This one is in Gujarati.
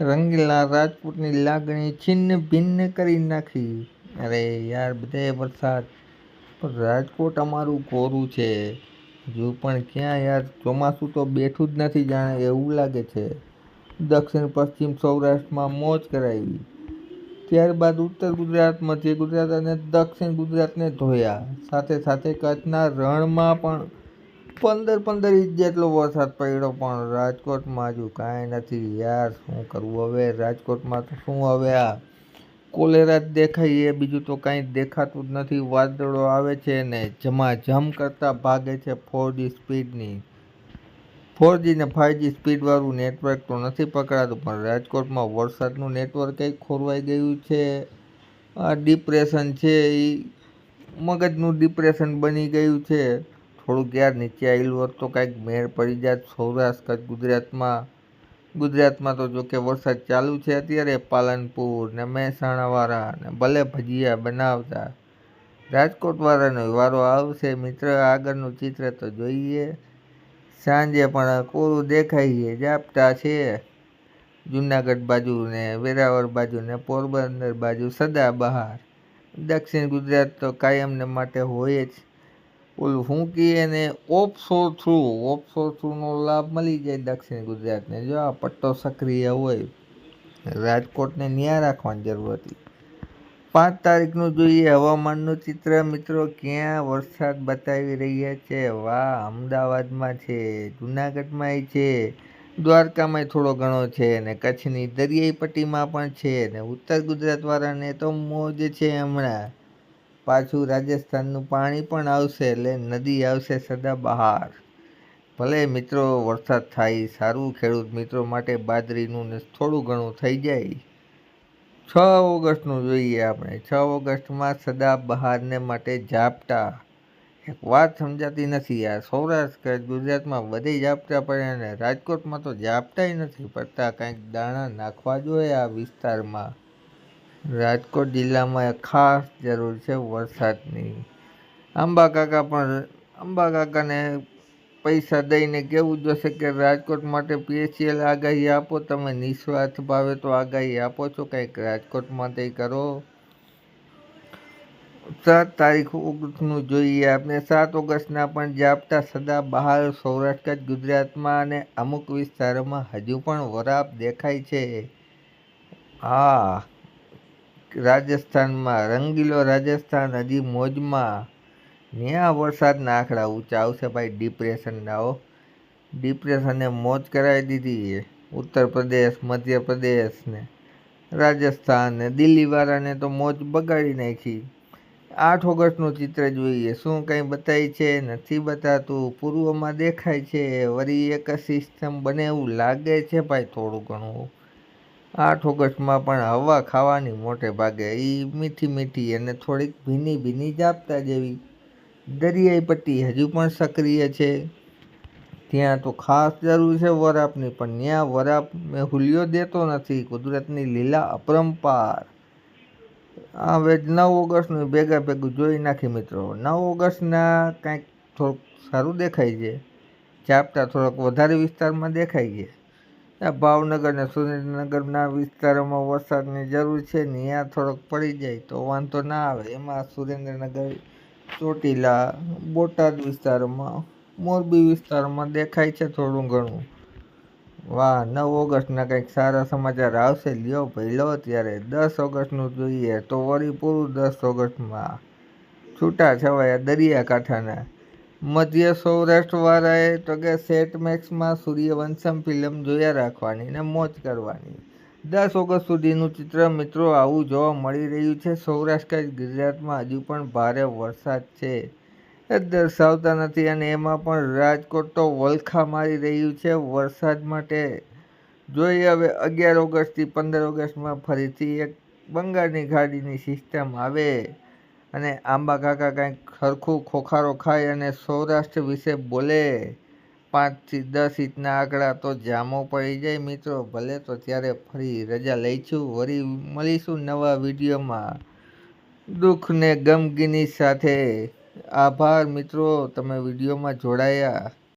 રંગીલા રાજપૂતની લાગણી છિન્ન ભિન્ન કરી નાખી. અરે યાર, બધે વરસાદ. પણ રાજકોટ અમારું કોરું છે. હજુ પણ ક્યાં યાર, ચોમાસું તો બેઠું જ નથી જાણે એવું લાગે છે. દક્ષિણ, પશ્ચિમ સૌરાષ્ટ્રમાં મોજ કરાવી ત્યારબાદ ઉત્તર ગુજરાત મધ્ય ગુજરાત અને દક્ષિણ ગુજરાતને ધોયા. સાથે સાથે કચ્છના રણમાં પણ પંદર પંદર ઇંચ જેટલો વરસાદ પડ્યો પણ રાજકોટમાં હજુ કાંઈ નથી. યાર, શું કરવું હવે? રાજકોટમાં તો શું હવે આ કોલેરા જ દેખાય. એ બીજું તો કાંઈ દેખાતું જ નથી. વાદળો આવે છે ને જમાજમ કરતાં ભાગે છે ફોરજી સ્પીડની. ફોરજી ને ફાઇવજી સ્પીડવાળું નેટવર્ક તો નથી પકડાતું, પણ રાજકોટમાં વરસાદનું નેટવર્ક કંઈક ખોરવાઈ ગયું છે? આ ડિપ્રેશન છે એ મગજનું ડિપ્રેશન બની ગયું છે. થોડુંક યાર નીચે આવેલું હોત તો કાંઈક મેળ પડી જાત સૌરાષ્ટ્ર કચ્છ ગુજરાતમાં. ગુજરાતમાં તો જોકે વરસાદ ચાલુ છે અત્યારે પાલનપુર ને મહેસાણાવાળા ને ભલે ભજીયા બનાવતા. રાજકોટવાળાનો વારો આવશે. મિત્ર, આગળનું ચિત્ર તો જોઈએ. સાંજે પણ કોરું છે ઝાપટા છે. જુનાગઢ બાજુ ને વેરાવળ બાજુ ને પોરબંદર બાજુ સદાબહાર. દક્ષિણ ગુજરાત તો કાયમને માટે હોય જ. ઓલું શું કહીએ ને ઓફશોર થ્રુ ઓફશોર થ્રુનો લાભ મળી જાય દક્ષિણ ગુજરાતને. જો આ પટ્ટો સક્રિય હોય, રાજકોટને ન્યા રાખવાની જરૂર હતી. પાંચ તારીખનું જોઈએ હવામાનનું ચિત્ર. મિત્રો, ક્યાં વરસાદ બતાવી રહ્યા છે? વાહ, અમદાવાદમાં છે જુનાગઢમાંય છે દ્વારકામાંય થોડો ઘણો છે ને કચ્છની દરિયાઈ પટ્ટીમાં પણ છે ને ઉત્તર ગુજરાતવાળાને તો મોજ છે હમણાં. પાછું રાજસ્થાનનું પાણી પણ આવશે એટલે નદી આવશે સદા બહાર. ભલે મિત્રો વરસાદ થાય, સારું ખેડૂત મિત્રો માટે બાજરીનું ને થોડું ઘણું થઈ જાય. છ ઓગસ્ટનું જોઈએ આપણે. છ ઓગસ્ટમાં સદા બહારને માટે ઝાપટા. એક વાત સમજાતી નથી. આ સૌરાષ્ટ્ર ગુજરાતમાં બધે ઝાપટા પડ્યા ને રાજકોટમાં તો ઝાપટાય નથી પડતા. કંઈક દાણા નાખવા જોઈએ આ વિસ્તારમાં. રાજકોટ જિલ્લામાં ખાસ જરૂર છે વરસાદની. આંબા પણ આંબા પૈસા દઈને કેવું જોશે કે રાજકોટ માટે પીએચસીએલ આગાહી આપો, તમે નિસ્વાર્થ ભાવે તો આગાહી આપો છો, કંઈક રાજકોટ માટે કરો. સાત તારીખ ઓગસ્ટનું જોઈએ આપણે સાત ઓગસ્ટના પણ જાપતા સદા બહાર સૌરાષ્ટ્ર, ગુજરાતમાં અને અમુક વિસ્તારોમાં હજુ પણ વરાપ દેખાય છે. હા. રાજસ્થાનમાં, રંગીલો રાજસ્થાન હજી મોજમાં. ત્યાં વરસાદના આંકડા ઊંચા આવશે ભાઈ ડિપ્રેશનના ડિપ્રેશને મોજ કરાવી દીધી ઉત્તર પ્રદેશ મધ્યપ્રદેશ ને રાજસ્થાન ને દિલ્હીવાળાને તો મોજ બગાડી નાખી. આઠ ઓગસ્ટનું ચિત્ર જોઈએ, શું કંઈ બતાય છે? નથી બતાતું. પૂર્વમાં દેખાય છે વળી એક સિસ્ટમ બને એવું લાગે છે ભાઈ થોડું ઘણું. આઠ ઓગસ્ટમાં પણ હવા ખાવાની મોટે ભાગે એ મીઠી મીઠી અને થોડીક ભીની ભીની જાપતા જેવી દરિયાઈ પટ્ટી હજુ પણ સક્રિય છે. ત્યાં તો ખાસ જરૂર છે વરાપની, પણ ત્યાં વરાપ મેં હુલિયો દેતો નથી. કુદરતની લીલા અપરંપાર. હવે નવ ઓગસ્ટનું ભેગા ભેગું જોઈ નાખી મિત્રો. નવ ઓગસ્ટના કાંઈક થોડુંક સારું દેખાય છે. ચાપટા થોડોક વધારે વિસ્તારમાં દેખાય છે. આ ભાવનગર અને સુરેન્દ્રનગરના વિસ્તારોમાં વરસાદની જરૂર છે ત્યાં થોડોક પડી જાય તો વાંધો ના આવે. એમાં સુરેન્દ્રનગર, ચોટીલા, બોટાદ વિસ્તારોમાં, મોરબી વિસ્તારોમાં દેખાય છે થોડું ઘણું. વાહ, નવ ઓગસ્ટના કંઈક સારા સમાચાર આવશે. લ્યો ભાઈ, લો ત્યારે દસ ઓગસ્ટનું જોઈએ તો વળી પૂરું દસ ઓગસ્ટમાં છૂટા છવાયા દરિયાકાંઠાના. મધ્ય સૌરાષ્ટ્રવાળાએ તો કે સેટ મેક્સમાં સૂર્યવંશમ ફિલ્મ જોયા રાખવાની ને મોજ કરવાની. દસ ઓગસ્ટ સુધીનું ચિત્ર મિત્રો આવું જોવા મળી રહ્યું છે. સૌરાષ્ટ્ર ગુજરાતમાં હજુ પણ ભારે વરસાદ છે. એ દર્શાવતા નથી અને એમાં પણ રાજકોટ તો વલખા મારી રહ્યું છે વરસાદ માટે. જોઈએ હવે અગિયાર ઓગસ્ટથી પંદર ઓગસ્ટમાં ફરીથી એક બંગાળની ગાડીની સિસ્ટમ આવે. અને આંબા કાકા કંઈક સરખું ખોખારો ખાય અને સૌરાષ્ટ્ર વિશે બોલે. પાંચથી દસ ઇંચના આંકડા તો જામો પડી જાય મિત્રો. ભલે તો ત્યારે ફરી રજા લઈશું. વળી મળીશું નવા વિડીયોમાં. દુઃખ ને ગમગીની સાથે. આભાર મિત્રો. તમે વિડીયોમાં જોડાયા.